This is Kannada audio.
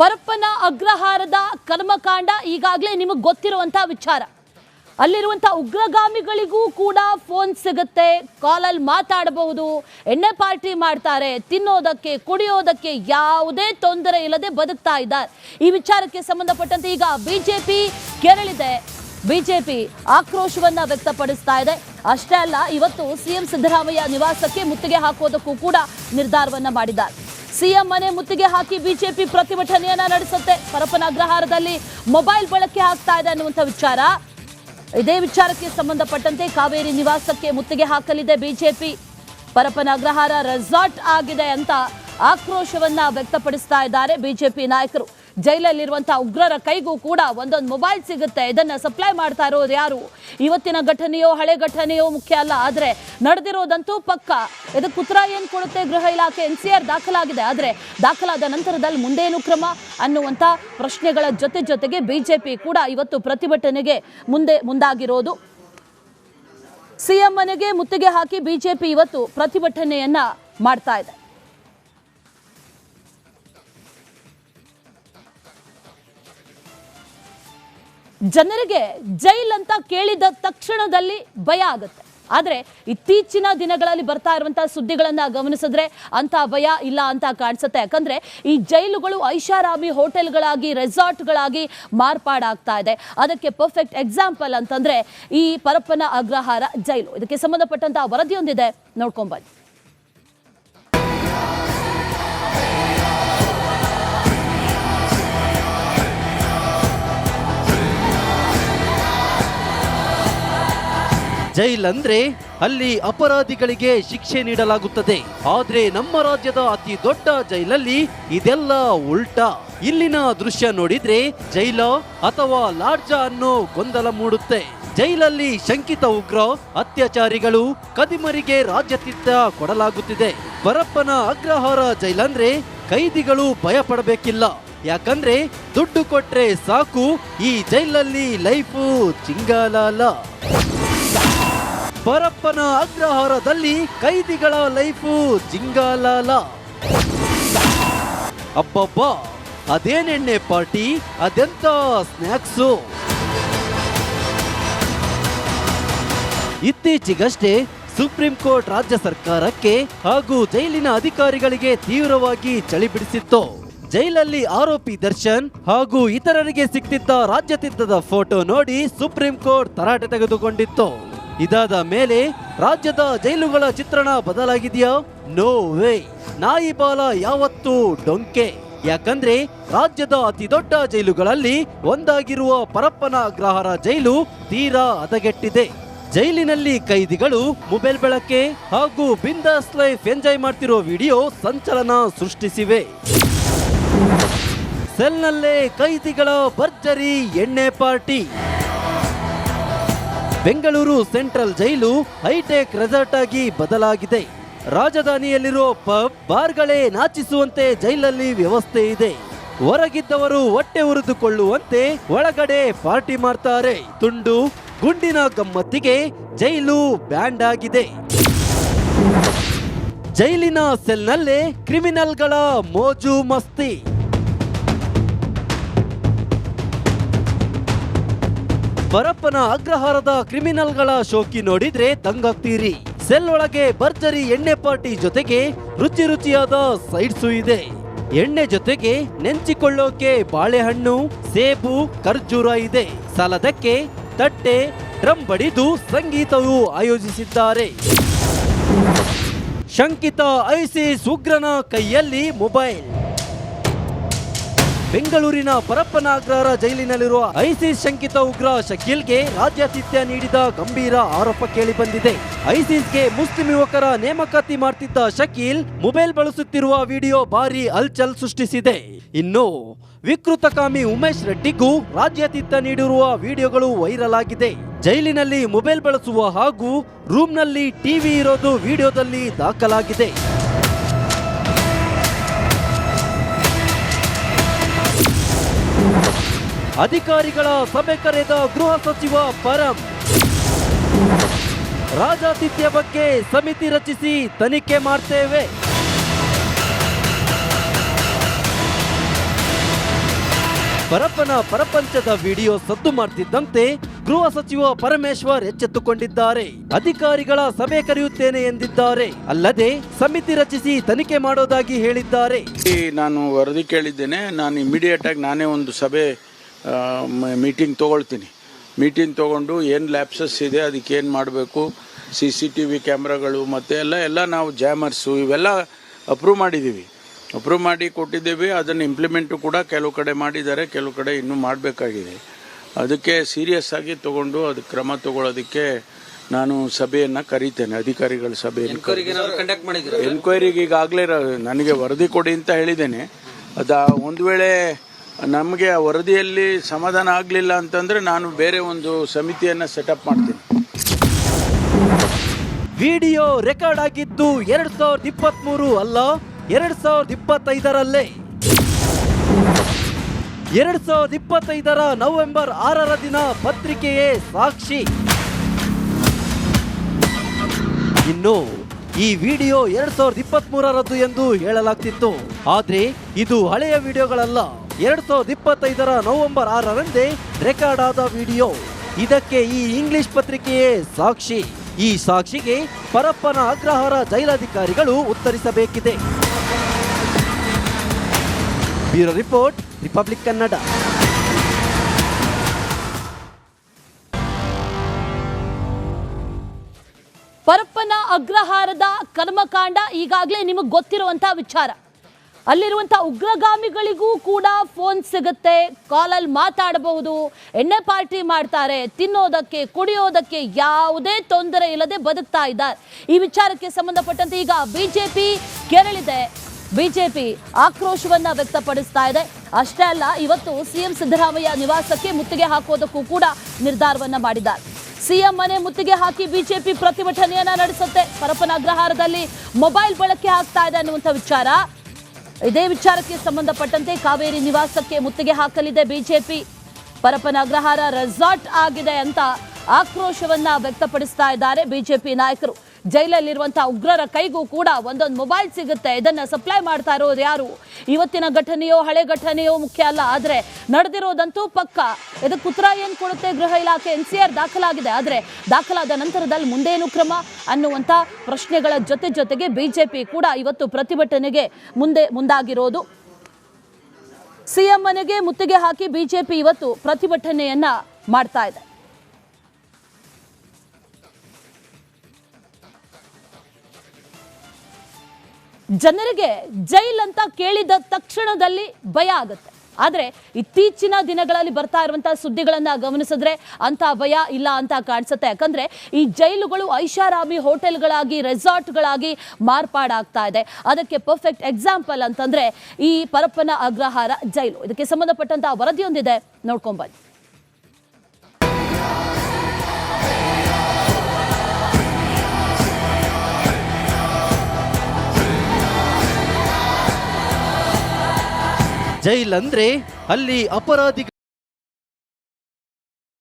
ಪರಪ್ಪನ ಅಗ್ರಹಾರದ ಕರ್ಮಕಾಂಡ ಈಗಾಗಲೇ ನಿಮಗೆ ಗೊತ್ತಿರುವಂಥ ವಿಚಾರ. ಅಲ್ಲಿರುವಂಥ ಉಗ್ರಗಾಮಿಗಳಿಗೂ ಕೂಡ ಫೋನ್ ಸಿಗುತ್ತೆ ಕಾಲಲ್ಲಿ ಮಾತಾಡಬಹುದು, ಎಣ್ಣೆ ಪಾರ್ಟಿ ಮಾಡ್ತಾರೆ, ತಿನ್ನೋದಕ್ಕೆ, ಕುಡಿಯೋದಕ್ಕೆ ಯಾವುದೇ ತೊಂದರೆ ಇಲ್ಲದೆ ಬದುಕ್ತಾ ಇದ್ದಾರೆ. ಈ ವಿಚಾರಕ್ಕೆ ಸಂಬಂಧಪಟ್ಟಂತೆ ಈಗ ಬಿಜೆಪಿ ಕೆರಳಿದೆ. ಬಿಜೆಪಿ ಆಕ್ರೋಶವನ್ನ ವ್ಯಕ್ತಪಡಿಸ್ತಾ ಇದೆ. ಅಷ್ಟೇ ಅಲ್ಲ, ಇವತ್ತು ಸಿಎಂ ಸಿದ್ದರಾಮಯ್ಯ ನಿವಾಸಕ್ಕೆ ಮುತ್ತಿಗೆ ಹಾಕೋದಕ್ಕೂ ಕೂಡ ನಿರ್ಧಾರವನ್ನ ಮಾಡಿದ್ದಾರೆ. ಸಿಎಂ ಮನೆ ಮುತ್ತಿಗೆ ಹಾಕಿ ಬಿಜೆಪಿ ಪ್ರತಿಭಟನೆಯನ್ನ ನಡೆಸುತ್ತೆ. ಪರಪ್ಪನ ಅಗ್ರಹಾರದಲ್ಲಿ ಮೊಬೈಲ್ ಬಳಕೆ ಆಗ್ತಾ ಇದೆ ಅನ್ನುವಂಥ ವಿಚಾರ. ಇದೇ ವಿಚಾರಕ್ಕೆ ಸಂಬಂಧಪಟ್ಟಂತೆ ಕಾವೇರಿ ನಿವಾಸಕ್ಕೆ ಮುತ್ತಿಗೆ ಹಾಕಲಿದೆ ಬಿಜೆಪಿ. ಪರಪ್ಪನ ಅಗ್ರಹಾರ ರೆಸಾರ್ಟ್ ಆಗಿದೆ ಅಂತ ಆಕ್ರೋಶವನ್ನ ವ್ಯಕ್ತಪಡಿಸ್ತಾ ಇದ್ದಾರೆ ಬಿಜೆಪಿ ನಾಯಕರು. ಜೈಲಲ್ಲಿರುವಂತಹ ಉಗ್ರರ ಕೈಗೂ ಕೂಡ ಒಂದೊಂದು ಮೊಬೈಲ್ ಸಿಗುತ್ತೆ. ಇದನ್ನ ಸಪ್ಲೈ ಮಾಡ್ತಾ ಇರೋದು ಯಾರು? ಇವತ್ತಿನ ಘಟನೆಯೋ, ಹಳೆ ಘಟನೆಯೋ ಮುಖ್ಯ ಅಲ್ಲ. ಆದ್ರೆ ನಡೆದಿರೋದಂತೂ ಪಕ್ಕ. ಇದಕ್ಕೆ ಉತ್ತರ ಏನ್ ಕೊಡುತ್ತೆ ಗೃಹ ಇಲಾಖೆ? ಎನ್ ದಾಖಲಾಗಿದೆ. ಆದ್ರೆ ದಾಖಲಾದ ನಂತರದಲ್ಲಿ ಮುಂದೇನು ಕ್ರಮ ಅನ್ನುವಂಥ ಪ್ರಶ್ನೆಗಳ ಜೊತೆ ಜೊತೆಗೆ ಬಿಜೆಪಿ ಕೂಡ ಇವತ್ತು ಪ್ರತಿಭಟನೆಗೆ ಮುಂದೆ ಮುಂದಾಗಿರೋದು. ಸಿಎಂ ಮನೆಗೆ ಮುತ್ತಿಗೆ ಹಾಕಿ ಬಿಜೆಪಿ ಇವತ್ತು ಪ್ರತಿಭಟನೆಯನ್ನ ಮಾಡ್ತಾ ಇದೆ. ಜನರಿಗೆ ಜೈಲ್ ಅಂತ ಕೇಳಿದ ತಕ್ಷಣದಲ್ಲಿ ಭಯ ಆಗುತ್ತೆ. ಆದರೆ ಇತ್ತೀಚಿನ ದಿನಗಳಲ್ಲಿ ಬರ್ತಾ ಇರುವಂತಹ ಸುದ್ದಿಗಳನ್ನು ಗಮನಿಸಿದ್ರೆ ಅಂತ ಭಯ ಇಲ್ಲ ಅಂತ ಕಾಣಿಸುತ್ತೆ. ಯಾಕಂದ್ರೆ ಈ ಜೈಲುಗಳು ಐಷಾರಾಮಿ ಹೋಟೆಲ್ಗಳಾಗಿ, ರೆಸಾರ್ಟ್ಗಳಾಗಿ ಮಾರ್ಪಾಡಾಗ್ತಾ ಇದೆ. ಅದಕ್ಕೆ ಪರ್ಫೆಕ್ಟ್ ಎಕ್ಸಾಂಪಲ್ ಅಂತಂದ್ರೆ ಈ ಪರಪ್ಪನ ಅಗ್ರಹಾರ ಜೈಲು. ಇದಕ್ಕೆ ಸಂಬಂಧಪಟ್ಟಂತಹ ವರದಿಯೊಂದಿದೆ. ನೋಡ್ಕೊಂಬನ್ನಿ ಜೈಲ್ ಅಂದ್ರೆ ಅಲ್ಲಿ ಅಪರಾಧಿಗಳಿಗೆ ಶಿಕ್ಷೆ ನೀಡಲಾಗುತ್ತದೆ. ಆದ್ರೆ ನಮ್ಮ ರಾಜ್ಯದ ಅತಿ ದೊಡ್ಡ ಜೈಲಲ್ಲಿ ಇದೆಲ್ಲ ಉಲ್ಟಾ. ಇಲ್ಲಿನ ದೃಶ್ಯ ನೋಡಿದ್ರೆ ಜೈಲ ಅಥವಾ ಲಾಡ್ಜ ಅನ್ನೋ ಗೊಂದಲ ಮೂಡುತ್ತೆ. ಜೈಲಲ್ಲಿ ಶಂಕಿತ ಉಗ್ರ, ಅತ್ಯಾಚಾರಿಗಳು ಕದಿಮರಿಗೆ ರಾಜ್ಯತಿತ್ತ ಕೊಡಲಾಗುತ್ತಿದೆ. ಬರಪ್ಪನ ಅಗ್ರಹಾರ ಜೈಲಂದ್ರೆ ಕೈದಿಗಳು ಭಯ ಪಡಬೇಕಿಲ್ಲ. ಯಾಕಂದ್ರೆ ದುಡ್ಡು ಕೊಟ್ರೆ ಸಾಕು, ಈ ಜೈಲಲ್ಲಿ ಲೈಫು ಚಿಂಗಾಲಾಲ. ಪರಪ್ಪನ ಅಗ್ರಹಾರದಲ್ಲಿ ಕೈದಿಗಳ ಲೈಫು ಜಿಂಗಾಲಾಲ. ಅಬ್ಬಬ್ಬ, ಅದೇನೆಣ್ಣೆ ಪಾರ್ಟಿ, ಅದೆಂತ ಸ್ನ್ಯಾಕ್ಸು. ಇತ್ತೀಚೆಗಷ್ಟೇ ಸುಪ್ರೀಂ ಕೋರ್ಟ್ ರಾಜ್ಯ ಸರ್ಕಾರಕ್ಕೆ ಹಾಗೂ ಜೈಲಿನ ಅಧಿಕಾರಿಗಳಿಗೆ ತೀವ್ರವಾಗಿ ಚಳಿ ಬಿಡಿಸಿತ್ತು. ಜೈಲಲ್ಲಿ ಆರೋಪಿ ದರ್ಶನ್ ಹಾಗೂ ಇತರರಿಗೆ ಸಿಕ್ತಿದ್ದ ರಾಜ್ಯತಿದ್ದದ ಫೋಟೋ ನೋಡಿ ಸುಪ್ರೀಂ ಕೋರ್ಟ್ ತರಾಟೆ ತೆಗೆದುಕೊಂಡಿತ್ತು. ಇದಾದ ಮೇಲೆ ರಾಜ್ಯದ ಜೈಲುಗಳ ಚಿತ್ರಣ ಬದಲಾಗಿದೆಯಾ? ನೋ ವೇ ನಾಯಿ ಬಾಲ ಯಾವತ್ತೂ ಡೊಂಕೆ. ಯಾಕಂದ್ರೆ ರಾಜ್ಯದ ಅತಿ ದೊಡ್ಡ ಜೈಲುಗಳಲ್ಲಿ ಒಂದಾಗಿರುವ ಪರಪ್ಪನ ಅಗ್ರಹಾರ ಜೈಲು ತೀರಾ ಹದಗೆಟ್ಟಿದೆ. ಜೈಲಿನಲ್ಲಿ ಕೈದಿಗಳು, ಮೊಬೈಲ್ ಬಳಕೆ ಹಾಗೂ ಬಿಂದಾಸ್ ಲೈಫ್ ಎಂಜಾಯ್ ಮಾಡ್ತಿರೋ ವಿಡಿಯೋ ಸಂಚಲನ ಸೃಷ್ಟಿಸಿವೆ. ಸೆಲ್ನಲ್ಲೇ ಕೈದಿಗಳ ಭರ್ಜರಿ ಎಣ್ಣೆ party. Bengaluru central jail hi tech resort ಆಗಿ ಬದಲಾಗಿದೆ. ರಾಜಧಾನಿಯಲ್ಲಿರೋ ಪಬ್ ಬಾರ್ಗಳೇ ನಾಚಿಸುವಂತೆ ಜೈಲಲ್ಲಿ ವ್ಯವಸ್ಥೆ ಇದೆ. ಹೊರಗಿದ್ದವರು ಹೊಟ್ಟೆ ಉರಿದುಕೊಳ್ಳುವಂತೆ ಒಳಗಡೆ ಪಾರ್ಟಿ ಮಾಡ್ತಾರೆ. ತುಂಡು ಗುಂಡಿನ ಗಮ್ಮತ್ತಿಗೆ ಜೈಲು ಬ್ಯಾಂಡ್ ಆಗಿದೆ. ಜೈಲಿನ ಸೆಲ್ನಲ್ಲೇ ಕ್ರಿಮಿನಲ್ಗಳ ಮೋಜು ಮಸ್ತಿ. ಪರಪ್ಪನ ಅಗ್ರಹಾರದ ಕ್ರಿಮಿನಲ್ಗಳ ಶೋಕಿ ನೋಡಿದ್ರೆ ದಂಗಾಗ್ತೀರಿ. ಸೆಲ್ ಒಳಗೆ ಭರ್ಜರಿ ಎಣ್ಣೆ ಪಾರ್ಟಿ ಜೊತೆಗೆ ರುಚಿ ರುಚಿಯಾದ ಸೈಡ್ಸು ಇದೆ. ಎಣ್ಣೆ ಜೊತೆಗೆ ನೆಂಚಿಕೊಳ್ಳೋಕೆ ಬಾಳೆಹಣ್ಣು, ಸೇಬು, ಖರ್ಜೂರ ಇದೆ. ಸಾಲದಕ್ಕೆ ತಟ್ಟೆ, ಡ್ರಮ್ ಬಡಿದು ಸಂಗೀತವು ಆಯೋಜಿಸಿದ್ದಾರೆ. ಶಂಕಿತ ಐಸಿಸ್ ಉಗ್ರನ ಕೈಯಲ್ಲಿ ಮೊಬೈಲ್. ಬೆಂಗಳೂರಿನ ಪರಪ್ಪನ ಅಗ್ರಹಾರ ಜೈಲಿನಲ್ಲಿರುವ ಐಸಿಸ್ ಶಂಕಿತ ಉಗ್ರ ಶಕೀಲ್ಗೆ ರಾಜ್ಯಾತಿಥ್ಯ ನೀಡಿದ ಗಂಭೀರ ಆರೋಪ ಕೇಳಿ ಬಂದಿದೆ. ಐಸಿಸ್ಗೆ ಮುಸ್ಲಿಂ ಯುವಕರ ನೇಮಕಾತಿ ಮಾಡ್ತಿದ್ದ ಶಕೀಲ್ ಮೊಬೈಲ್ ಬಳಸುತ್ತಿರುವ ವಿಡಿಯೋ ಭಾರಿ ಹಲ್ಚಲ್ ಸೃಷ್ಟಿಸಿದೆ. ಇನ್ನು ವಿಕೃತಕಾಮಿ ಉಮೇಶ್ ರೆಡ್ಡಿಗೂ ರಾಜ್ಯಾತಿಥ್ಯ ನೀಡಿರುವ ವಿಡಿಯೋಗಳು ವೈರಲ್ ಆಗಿದೆ. ಜೈಲಿನಲ್ಲಿ ಮೊಬೈಲ್ ಬಳಸುವ ಹಾಗೂ ರೂಮ್ನಲ್ಲಿ ಟಿವಿ ಇರೋದು ವಿಡಿಯೋದಲ್ಲಿ ದಾಖಲಾಗಿದೆ. ಅಧಿಕಾರಿಗಳ ಸಭೆ ಕರೆದ ಗೃಹ ಸಚಿವ ಪರಂ. ರಾಜಾತಿಥ್ಯ ಬಗ್ಗೆ ಸಮಿತಿ ರಚಿಸಿ ತನಿಖೆ ಮಾಡ್ತೇವೆ. ಪರಪ್ಪನ ಪರಪಂಚದ ವಿಡಿಯೋ ಸದ್ದು ಮಾಡ್ತಿದ್ದಂತೆ ಗೃಹ ಸಚಿವ ಪರಮೇಶ್ವರ್ ಎಚ್ಚೆತ್ತುಕೊಂಡಿದ್ದಾರೆ. ಅಧಿಕಾರಿಗಳ ಸಭೆ ಕರೆಯುತ್ತೇನೆ ಎಂದಿದ್ದಾರೆ. ಅಲ್ಲದೆ ಸಮಿತಿ ರಚಿಸಿ ತನಿಖೆ ಮಾಡೋದಾಗಿ ಹೇಳಿದ್ದಾರೆ. ನಾನು ವರದಿ ಕೇಳಿದ್ದೇನೆ. ನಾನು ಇಮಿಡಿಯೇಟ್ ಆಗಿ ನಾನೇ ಒಂದು ಸಭೆ ಮೀಟಿಂಗ್ ತೊಗೊಳ್ತೀನಿ. ಮೀಟಿಂಗ್ ತೊಗೊಂಡು ಏನು ಲ್ಯಾಪ್ಸಸ್ ಇದೆ ಅದಕ್ಕೆ ಏನು ಮಾಡಬೇಕು ಸಿ ಸಿ ಟಿ ವಿ ಕ್ಯಾಮ್ರಾಗಳು ಮತ್ತು ಎಲ್ಲ ಎಲ್ಲ ನಾವು ಜ್ಯಾಮರ್ಸು ಇವೆಲ್ಲ ಅಪ್ರೂವ್ ಮಾಡಿದ್ದೀವಿ ಅಪ್ರೂವ್ ಮಾಡಿ ಕೊಟ್ಟಿದ್ದೀವಿ ಅದನ್ನು ಇಂಪ್ಲಿಮೆಂಟು ಕೂಡ ಕೆಲವು ಕಡೆ ಮಾಡಿದ್ದಾರೆ ಕೆಲವು ಕಡೆ ಇನ್ನೂ ಮಾಡಬೇಕಾಗಿದೆ. ಅದಕ್ಕೆ ಸೀರಿಯಸ್ ಆಗಿ ತೊಗೊಂಡು ಅದು ಕ್ರಮ ತಗೊಳ್ಳೋದಕ್ಕೆ ನಾನು ಸಭೆಯನ್ನು ಕರೀತೇನೆ ಅಧಿಕಾರಿಗಳ ಸಭೆಯನ್ನು ಎನ್ಕ್ವೈರಿಗೆ ಈಗಾಗಲೇ ನನಗೆ ವರದಿ ಕೊಡಿ ಅಂತ ಹೇಳಿದ್ದೇನೆ. ಅದು ಒಂದು ವೇಳೆ ನಮಗೆ ಆ ವರದಿಯಲ್ಲಿ ಸಮಾಧಾನ ಆಗಲಿಲ್ಲ ಅಂತಂದರೆ ನಾನು ಬೇರೆ ಒಂದು ಸಮಿತಿಯನ್ನು ಸೆಟಪ್ ಮಾಡ್ತೀನಿ. ವಿಡಿಯೋ ರೆಕಾರ್ಡ್ ಆಗಿದ್ದು ಎರಡು ಸಾವಿರದ ಇಪ್ಪತ್ತ್ ಮೂರು ಅಲ್ಲ, ಎರಡು ಸಾವಿರದ ಇಪ್ಪತ್ತೈದರಲ್ಲೇ. ಎರಡು ಸಾವಿರದ ಇಪ್ಪತ್ತೈದರ ನವೆಂಬರ್ ಆರರ ದಿನ ಪತ್ರಿಕೆಯೇ ಸಾಕ್ಷಿ. ಇನ್ನು ಈ ವಿಡಿಯೋ ಎರಡು ಸಾವಿರದ ಇಪ್ಪತ್ತ್ ಮೂರರದ್ದು ಎಂದು ಹೇಳಲಾಗ್ತಿತ್ತು. ಆದರೆ ಇದು ಹಳೆಯ ವಿಡಿಯೋಗಳಲ್ಲ. ಎರಡ್ ಸಾವಿರದ ಇಪ್ಪತ್ತೈದರ ನವೆಂಬರ್ ಆರರಂದೇ ರೆಕಾರ್ಡ್ ಆದ ವಿಡಿಯೋ. ಇದಕ್ಕೆ ಈ ಇಂಗ್ಲಿಷ್ ಪತ್ರಿಕೆಯೇ ಸಾಕ್ಷಿ. ಈ ಸಾಕ್ಷಿಗೆ ಪರಪ್ಪನ ಅಗ್ರಹಾರ ಜೈಲಾಧಿಕಾರಿಗಳು ಉತ್ತರಿಸಬೇಕಿದೆ. Bureau report, Republic Kannada. Parappana ಅಗ್ರಹಾರದ ಕರ್ಮಕಾಂಡ ಈಗಾಗಲೇ ನಿಮಗೆ ಗೊತ್ತಿರುವಂತಹ ವಿಚಾರ. ಅಲ್ಲಿರುವಂತ ಉಗ್ರಗಾಮಿಗಳಿಗೂ ಕೂಡ ಫೋನ್ ಸಿಗುತ್ತೆ. ಕಾಲಲ್ಲಿ ಮಾತಾಡಬಹುದು. ಎಣ್ಣೆ ಪಾರ್ಟಿ ಮಾಡ್ತಾರೆ. ತಿನ್ನೋದಕ್ಕೆ, ಕುಡಿಯೋದಕ್ಕೆ ಯಾವುದೇ ತೊಂದರೆ ಇಲ್ಲದೆ ಬದುಕ್ತಾ ಇದ್ದಾರೆ. ಈ ವಿಚಾರಕ್ಕೆ ಸಂಬಂಧಪಟ್ಟಂತೆ ಈಗ ಬಿಜೆಪಿ ಕೇರಳಿದೆ. ಬಿಜೆಪಿ ಆಕ್ರೋಶವನ್ನ ವ್ಯಕ್ತಪಡಿಸ್ತಾ ಇದೆ. ಅಷ್ಟೇ ಅಲ್ಲ, ಇವತ್ತು ಸಿಎಂ ಸಿದ್ದರಾಮಯ್ಯ ನಿವಾಸಕ್ಕೆ ಮುತ್ತಿಗೆ ಹಾಕೋದಕ್ಕೂ ಕೂಡ ನಿರ್ಧಾರವನ್ನ ಮಾಡಿದ್ದಾರೆ. ಸಿಎಂ ಮನೆ ಮುತ್ತಿಗೆ ಹಾಕಿ ಬಿಜೆಪಿ ಪ್ರತಿಭಟನೆಯನ್ನ ನಡೆಸುತ್ತೆ. ಪರಪ್ಪನ ಅಗ್ರಹಾರದಲ್ಲಿ ಮೊಬೈಲ್ ಬಳಕೆ ಆಗ್ತಾ ಇದೆ ಅನ್ನುವಂಥ ವಿಚಾರ. ಇದೇ ವಿಚಾರಕ್ಕೆ ಸಂಬಂಧಪಟ್ಟಂತೆ ಕಾವೇರಿ ನಿವಾಸಕ್ಕೆ ಮುತ್ತಿಗೆ ಹಾಕಲಿದೆ ಬಿಜೆಪಿ. ಪರಪನ ಅಗ್ರಹಾರ ರೆಸಾರ್ಟ್ ಆಗಿದೆ ಅಂತ ಆಕ್ರೋಶವನ್ನ ವ್ಯಕ್ತಪಡಿಸ್ತಾ ಇದ್ದಾರೆ ಬಿಜೆಪಿ ನಾಯಕರು. ಜೈಲಲ್ಲಿರುವಂತಹ ಉಗ್ರರ ಕೈಗೂ ಕೂಡ ಒಂದೊಂದು ಮೊಬೈಲ್ ಸಿಗುತ್ತೆ. ಇದನ್ನ ಸಪ್ಲೈ ಮಾಡ್ತಾ ಇರೋದು ಯಾರು? ಇವತ್ತಿನ ಘಟನೆಯೋ, ಹಳೆ ಘಟನೆಯೋ ಮುಖ್ಯ ಅಲ್ಲ. ಆದ್ರೆ ನಡೆದಿರೋದಂತೂ ಪಕ್ಕ. ಇದಕ್ಕೆ ಉತ್ತರ ಏನ್ ಕೊಡುತ್ತೆ ಗೃಹ ಇಲಾಖೆ? ಎನ್ ದಾಖಲಾಗಿದೆ. ಆದ್ರೆ ದಾಖಲಾದ ನಂತರದಲ್ಲಿ ಮುಂದೇನು ಕ್ರಮ? ಅನ್ನುವಂಥ ಪ್ರಶ್ನೆಗಳ ಜೊತೆ ಜೊತೆಗೆ ಬಿಜೆಪಿ ಕೂಡ ಇವತ್ತು ಪ್ರತಿಭಟನೆಗೆ ಮುಂದೆ ಮುಂದಾಗಿರೋದು. ಸಿಎಂ ಮನೆಗೆ ಮುತ್ತಿಗೆ ಹಾಕಿ ಬಿಜೆಪಿ ಇವತ್ತು ಪ್ರತಿಭಟನೆಯನ್ನ ಮಾಡ್ತಾ ಇದೆ. ಜನರಿಗೆ ಜೈಲ್ ಅಂತ ಕೇಳಿದ ತಕ್ಷಣದಲ್ಲಿ ಭಯ ಆಗುತ್ತೆ. ಆದರೆ ಇತ್ತೀಚಿನ ದಿನಗಳಲ್ಲಿ ಬರ್ತಾ ಇರುವಂತಹ ಸುದ್ದಿಗಳನ್ನು ಗಮನಿಸಿದ್ರೆ ಅಂತ ಭಯ ಇಲ್ಲ ಅಂತ ಕಾಣಿಸುತ್ತೆ. ಯಾಕಂದ್ರೆ ಈ ಜೈಲುಗಳು ಐಷಾರಾಮಿ ಹೋಟೆಲ್ಗಳಾಗಿ, ರೆಸಾರ್ಟ್ಗಳಾಗಿ ಮಾರ್ಪಾಡಾಗ್ತಾ ಇದೆ. ಅದಕ್ಕೆ ಪರ್ಫೆಕ್ಟ್ ಎಕ್ಸಾಂಪಲ್ ಅಂತಂದ್ರೆ ಈ ಪರಪ್ಪನ ಅಗ್ರಹಾರ ಜೈಲು. ಇದಕ್ಕೆ ಸಂಬಂಧಪಟ್ಟಂತಹ ವರದಿಯೊಂದಿದೆ. ನೋಡ್ಕೊಂಬನ್ನಿ ಜೈಲ್ ಅಂದ್ರೆ ಅಲ್ಲಿ ಅಪರಾಧಿ